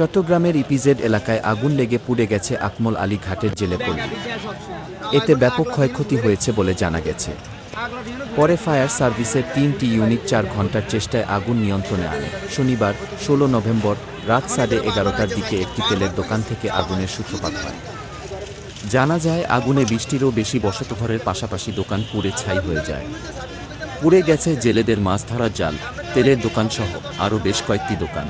চট্টগ্রামের ইপিজেড এলাকায় আগুন লেগে পুড়ে গেছে আকমল আলী ঘাটের জেলে পল্লী এতে ব্যাপক ক্ষয়ক্ষতি হয়েছে বলে জানা গেছে। পরে ফায়ার সার্ভিসের তিনটি ইউনিট চার ঘণ্টার চেষ্টায় আগুন নিয়ন্ত্রণে আনে। শনিবার, ষোলো নভেম্বর, রাত সাড়ে এগারোটার দিকে একটি তেলের দোকান থেকে আগুনের সূত্রপাত হয়। জানা যায়, আগুনে বৃষ্টিরও বেশি বসতঘরের পাশাপাশি দোকান পুড়ে ছাই হয়ে যায়। পুড়ে গেছে জেলেদের মাছ ধরার জাল, তেলের দোকানসহ আরও বেশ কয়েকটি দোকান।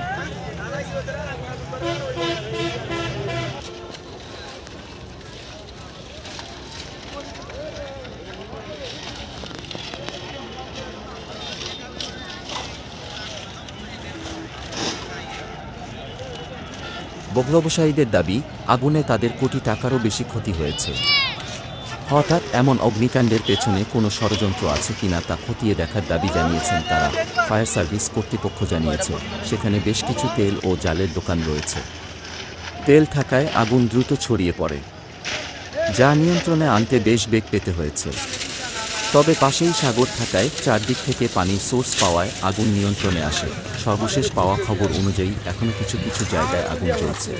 ব্যবসায়ীদের দাবি, আগুনে তাদের কোটি টাকারও বেশি ক্ষতি হয়েছে। হঠাৎ এমন অগ্নিকাণ্ডের পেছনে কোনো ষড়যন্ত্র আছে কিনা তা খতিয়ে দেখার দাবি জানিয়েছেন তারা। ফায়ার সার্ভিস কর্তৃপক্ষ জানিয়েছে, সেখানে বেশ কিছু তেল ও জালের দোকান রয়েছে। তেল থাকায় আগুন দ্রুত ছড়িয়ে পড়ে। যা নিয়ন্ত্রণে আনতে বেশ বেগ পেতে হয়েছে। তবে পাশেই সাগর থাকায় চারদিক থেকে পানির সোর্স পাওয়ায় আগুন নিয়ন্ত্রণে আসে। সর্বশেষ পাওয়া খবর অনুযায়ী এখনও কিছু কিছু জায়গায় আগুন চলছে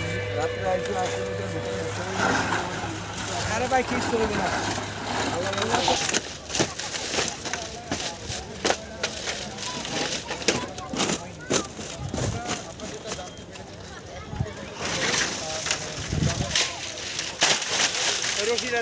রশিদা